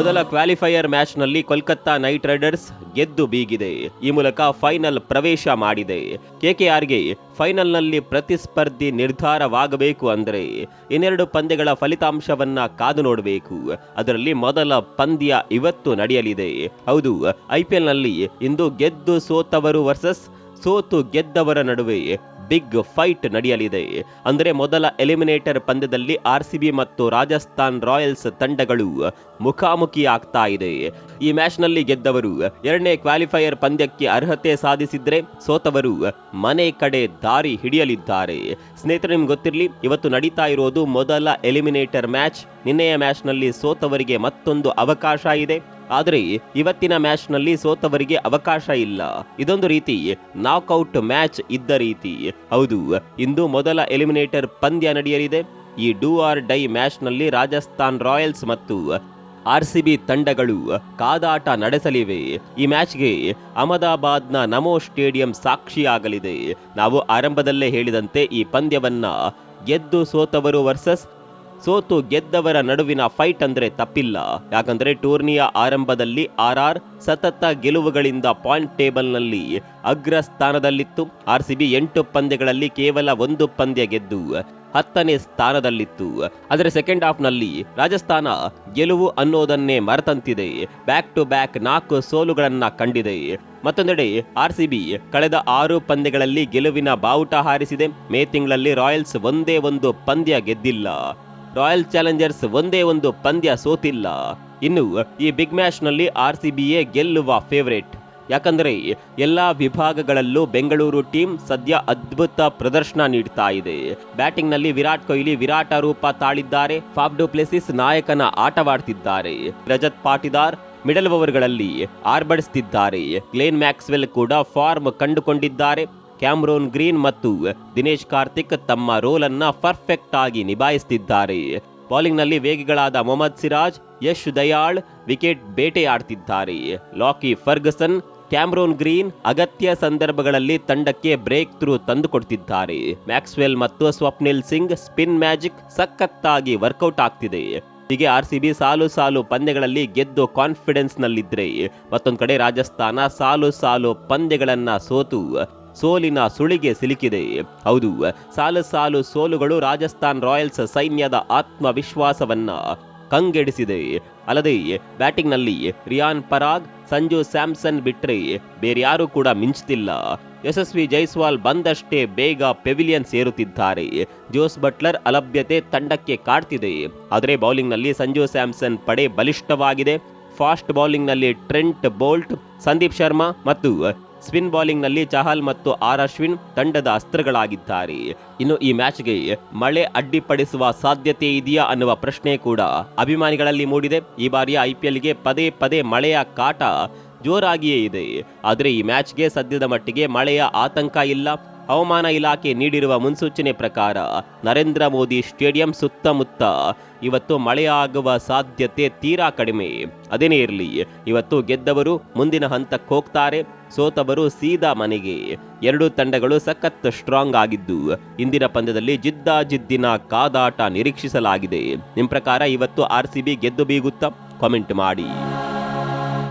ಮೊದಲ ಕ್ವಾಲಿಫೈಯರ್ ಮ್ಯಾಚ್ನಲ್ಲಿ Kolkata Knight Riders ಗೆದ್ದು ಬೀಗಿದೆ. ಈ ಮೂಲಕ ಫೈನಲ್ ಪ್ರವೇಶ ಮಾಡಿದೆ. ಕೆಕೆಆರ್ಗೆ ಫೈನಲ್ನಲ್ಲಿ ಪ್ರತಿಸ್ಪರ್ಧಿ ನಿರ್ಧಾರವಾಗಬೇಕು ಅಂದರೆ ಇನ್ನೆರಡು ಪಂದ್ಯಗಳ ಫಲಿತಾಂಶವನ್ನ ಕಾದು ನೋಡಬೇಕು. ಅದರಲ್ಲಿ ಮೊದಲ ಪಂದ್ಯ ಇವತ್ತು ನಡೆಯಲಿದೆ. ಹೌದು ಐಪಿಎಲ್ನಲ್ಲಿ ಇಂದು ಗೆದ್ದು ಸೋತವರು ವರ್ಸಸ್, ಸೋತು ಗೆದ್ದವರ ನಡುವೆ ಬಿಗ್ ಫೈಟ್ ನಡೆಯಲಿದೆ. ಅಂದರೆ ಮೊದಲ ಎಲಿಮಿನೇಟರ್ ಪಂದ್ಯದಲ್ಲಿ ಆರ್ ಸಿ ಬಿ ಮತ್ತು ರಾಜಸ್ಥಾನ್ ರಾಯಲ್ಸ್ ತಂಡಗಳು ಮುಖಾಮುಖಿ ಆಗ್ತಾ ಇದೆ. ಈ ಮ್ಯಾಚ್ನಲ್ಲಿ ಗೆದ್ದವರು ಎರಡನೇ ಕ್ವಾಲಿಫೈಯರ್ ಪಂದ್ಯಕ್ಕೆ ಅರ್ಹತೆ ಸಾಧಿಸಿದ್ರೆ ಸೋತವರು ಮನೆ ಕಡೆ ದಾರಿ ಹಿಡಿಯಲಿದ್ದಾರೆ. ಸ್ನೇಹಿತರು, ನಿಮ್ಗೆ ಗೊತ್ತಿರಲಿ, ಇವತ್ತು ನಡೀತಾ ಇರೋದು ಮೊದಲ ಎಲಿಮಿನೇಟರ್ ಮ್ಯಾಚ್. ನಿನ್ನೆಯ ಮ್ಯಾಚ್ನಲ್ಲಿ ಸೋತವರಿಗೆ ಮತ್ತೊಂದು ಅವಕಾಶ ಇದೆ. ಆದರೆ ಇವತ್ತಿನ ಮ್ಯಾಚ್ನಲ್ಲಿ ಸೋತವರಿಗೆ ಅವಕಾಶ ಇಲ್ಲ. ಇದೊಂದು ರೀತಿ ನಾಕ್ಔಟ್ ಮ್ಯಾಚ್ ಇದ್ದ ರೀತಿ. ಹೌದು, ಇಂದು ಮೊದಲ ಎಲಿಮಿನೇಟರ್ ಪಂದ್ಯ ನಡೆಯಲಿದೆ. ಈ ಡೂ ಆರ್ ಡೈ ಮ್ಯಾಚ್ನಲ್ಲಿ ರಾಜಸ್ಥಾನ್ ರಾಯಲ್ಸ್ ಮತ್ತು ಆರ್ ಸಿ ಬಿ ತಂಡಗಳು ಕಾದಾಟ ನಡೆಸಲಿವೆ. ಈ ಮ್ಯಾಚ್ಗೆ ಅಹಮದಾಬಾದ್ನ ನಮೋ ಸ್ಟೇಡಿಯಂ ಸಾಕ್ಷಿಯಾಗಲಿದೆ. ನಾವು ಆರಂಭದಲ್ಲೇ ಹೇಳಿದಂತೆ ಈ ಪಂದ್ಯವನ್ನ ಗೆದ್ದು ಸೋತವರು ವರ್ಸಸ್ ಸೋತು ಗೆದ್ದವರ ನಡುವಿನ ಫೈಟ್ ಅಂದ್ರೆ ತಪ್ಪಿಲ್ಲ. ಯಾಕಂದ್ರೆ ಟೂರ್ನಿಯ ಆರಂಭದಲ್ಲಿ ಆರ್ ಆರ್ ಸತತ ಗೆಲುವುಗಳಿಂದ ಪಾಯಿಂಟ್ ಟೇಬಲ್ನಲ್ಲಿ ಅಗ್ರ ಸ್ಥಾನದಲ್ಲಿತ್ತು ಆರ್ ಸಿ ಬಿ ಎಂಟು ಪಂದ್ಯಗಳಲ್ಲಿ ಕೇವಲ ಒಂದು ಪಂದ್ಯ ಗೆದ್ದು ಹತ್ತನೇ ಸ್ಥಾನದಲ್ಲಿತ್ತು. ಆದರೆ ಸೆಕೆಂಡ್ ಹಾಫ್ನಲ್ಲಿ ರಾಜಸ್ಥಾನ ಗೆಲುವು ಅನ್ನೋದನ್ನೇ ಮರೆತಂತಿದೆ. ಬ್ಯಾಕ್ ಟು ಬ್ಯಾಕ್ ನಾಲ್ಕು ಸೋಲುಗಳನ್ನು ಕಂಡಿದೆ. ಮತ್ತೊಂದೆಡೆ ಆರ್ ಸಿ ಬಿ ಕಳೆದ ಆರು ಪಂದ್ಯಗಳಲ್ಲಿ ಗೆಲುವಿನ ಬಾವುಟ ಹಾರಿಸಿದೆ. ಮೇ ತಿಂಗಳಲ್ಲಿ ರಾಯಲ್ಸ್ ಒಂದೇ ಒಂದು ಪಂದ್ಯ ಗೆದ್ದಿಲ್ಲ. ರಾಯಲ್ ಚಾಲೆಂಜರ್ಸ್ ಒಂದೇ ಒಂದು ಪಂದ್ಯ ಸೋತಿಲ್ಲ. ಇನ್ನು, ಈ ಬಿಗ್ ಮ್ಯಾಚ್ನಲ್ಲಿ ಆರ್ ಸಿ ಬಿಯೇ ಗೆಲ್ಲುವ ಫೇವರೇಟ್ ಯಾಕಂದರೆ, ಎಲ್ಲಾ ವಿಭಾಗಗಳಲ್ಲೂ ಬೆಂಗಳೂರು ಟೀಮ್ ಸದ್ಯ ಅದ್ಭುತ ಪ್ರದರ್ಶನ ನೀಡ್ತಾ ಇದೆ. ಬ್ಯಾಟಿಂಗ್ನಲ್ಲಿ ವಿರಾಟ್ ಕೊಹ್ಲಿ ವಿರಾಟ ರೂಪ ತಾಳಿದ್ದಾರೆ. ಫಾಫ್ ಡು ಪ್ಲೆಸಿಸ್ ನಾಯಕನ ಆಟವಾಡ್ತಿದ್ದಾರೆ. ರಜತ್ ಪಾಟಿದಾರ್ ಮಿಡಲ್ ಓವರ್ಗಳಲ್ಲಿ ಆರ್ಬಡಿಸುತ್ತಿದ್ದಾರೆ ಗ್ಲೇನ್ ಮ್ಯಾಕ್ಸ್ವೆಲ್ ಕೂಡ ಫಾರ್ಮ್ ಕಂಡುಕೊಂಡಿದ್ದಾರೆ. ಕ್ಯಾಮ್ರೋನ್ ಗ್ರೀನ್ ಮತ್ತು ದಿನೇಶ್ ಕಾರ್ತಿಕ್ ತಮ್ಮ ರೋಲ್ ಅನ್ನ ಪರ್ಫೆಕ್ಟ್ ಆಗಿ ನಿಭಾಯಿಸುತ್ತಿದ್ದಾರೆ ಬೌಲಿಂಗ್ನಲ್ಲಿ ವೇಗಿಗಳಾದ ಮೊಹಮ್ಮದ್ ಸಿರಾಜ್, ಯಶ್ ದಯಾಳ್ ವಿಕೆಟ್ ಬೇಟೆಯಾಡ್ತಿದ್ದಾರೆ. ಲಾಕಿ ಫರ್ಗಸನ್, ಕ್ಯಾಮ್ರೋನ್ ಗ್ರೀನ್ ಅಗತ್ಯ ಸಂದರ್ಭಗಳಲ್ಲಿ ತಂಡಕ್ಕೆ ಬ್ರೇಕ್ ಥ್ರೂ ತಂದುಕೊಡ್ತಿದ್ದಾರೆ. ಮ್ಯಾಕ್ಸ್ವೆಲ್ ಮತ್ತು ಸ್ವಪ್ನಿಲ್ ಸಿಂಗ್ ಸ್ಪಿನ್ ಮ್ಯಾಜಿಕ್ ಸಖತ್ತಾಗಿ ವರ್ಕೌಟ್ ಆಗ್ತಿದೆ. ಹೀಗೆ ಆರ್ ಸಿ ಬಿ ಸಾಲು ಸಾಲು ಪಂದ್ಯಗಳಲ್ಲಿ ಗೆದ್ದು ಕಾನ್ಫಿಡೆನ್ಸ್ ನಲ್ಲಿದ್ರೆ ಮತ್ತೊಂದು ಕಡೆ ರಾಜಸ್ಥಾನ ಸಾಲು ಸಾಲು ಪಂದ್ಯಗಳನ್ನು ಸೋತು ಸೋಲಿನ ಸುಳಿಗೆ ಸಿಲುಕಿದೆ. ಹೌದು, ಸಾಲು ಸಾಲು ಸೋಲುಗಳು ರಾಜಸ್ಥಾನ್ ರಾಯಲ್ಸ್ ಸೈನ್ಯದ ಆತ್ಮವಿಶ್ವಾಸವನ್ನ ಕಂಗೆಡಿಸಿದೆ. ಅಲ್ಲದೆ, ಬ್ಯಾಟಿಂಗ್ನಲ್ಲಿ ರಿಯಾನ್ ಪರಾಗ್, ಸಂಜು ಸ್ಯಾಮ್ಸನ್ ಬಿಟ್ರೆ ಬೇರ್ಯಾರೂ ಕೂಡ ಮಿಂಚ್ತಿಲ್ಲ. ಯಶಸ್ವಿ ಜೈಸ್ವಾಲ್ ಬಂದಷ್ಟೇ ಬೇಗ ಪೆವಿಲಿಯನ್ ಸೇರುತ್ತಿದ್ದಾರೆ. ಜೋಸ್ ಬಟ್ಲರ್ ಅಲಭ್ಯತೆ ತಂಡಕ್ಕೆ ಕಾಡ್ತಿದೆ. ಆದರೆ ಬೌಲಿಂಗ್ನಲ್ಲಿ ಸಂಜು ಸ್ಯಾಮ್ಸನ್ ಪಡೆ ಬಲಿಷ್ಠವಾಗಿದೆ. ಫಾಸ್ಟ್ ಬೌಲಿಂಗ್ನಲ್ಲಿ ಟ್ರೆಂಟ್ ಬೋಲ್ಟ್, ಸಂದೀಪ್ ಶರ್ಮಾ ಮತ್ತು ಸ್ಪಿನ್ ಬೌಲಿಂಗ್ನಲ್ಲಿ ಚಹಲ್ ಮತ್ತು ಆರ್ ಅಶ್ವಿನ್ ತಂಡದ ಅಸ್ತ್ರಗಳಾಗಿದ್ದಾರೆ. ಇನ್ನು ಈ ಮ್ಯಾಚ್ಗೆ ಮಳೆ ಅಡ್ಡಿಪಡಿಸುವ ಸಾಧ್ಯತೆ ಇದೆಯಾ ಅನ್ನುವ ಪ್ರಶ್ನೆ ಕೂಡ ಅಭಿಮಾನಿಗಳಲ್ಲಿ ಮೂಡಿದೆ. ಈ ಬಾರಿಯ ಐಪಿಎಲ್ಗೆ ಪದೇ ಪದೇ ಮಳೆಯ ಕಾಟ ಜೋರಾಗಿಯೇ ಇದೆ. ಆದರೆ ಈ ಮ್ಯಾಚ್ಗೆ ಸದ್ಯದ ಮಟ್ಟಿಗೆ ಮಳೆಯ ಆತಂಕ ಇಲ್ಲ. ಹವಾಮಾನ ಇಲಾಖೆ ನೀಡಿರುವ ಮುನ್ಸೂಚನೆ ಪ್ರಕಾರ ನರೇಂದ್ರ ಮೋದಿ ಸ್ಟೇಡಿಯಂ ಸುತ್ತಮುತ್ತ ಇವತ್ತು ಮಳೆಯಾಗುವ ಸಾಧ್ಯತೆ ತೀರಾ ಕಡಿಮೆ. ಅದೇನೇ ಇರಲಿ, ಇವತ್ತು ಗೆದ್ದವರು ಮುಂದಿನ ಹಂತಕ್ಕೆ ಹೋಗ್ತಾರೆ, ಸೋತವರು ಸೀದಾ ಮನೆಗೆ. ಎರಡೂ ತಂಡಗಳು ಸಖತ್ ಸ್ಟ್ರಾಂಗ್ ಆಗಿದ್ದು, ಇಂದಿನ ಪಂದ್ಯದಲ್ಲಿ ಜಿದ್ದಾಜಿದ್ದಿನ ಕಾದಾಟ ನಿರೀಕ್ಷಿಸಲಾಗಿದೆ. ನಿಮ್ಮ ಪ್ರಕಾರ ಇವತ್ತು ಆರ್ ಸಿ ಬಿ ಗೆದ್ದು ಬೀಗುತ್ತಾ? ಕಾಮೆಂಟ್ ಮಾಡಿ.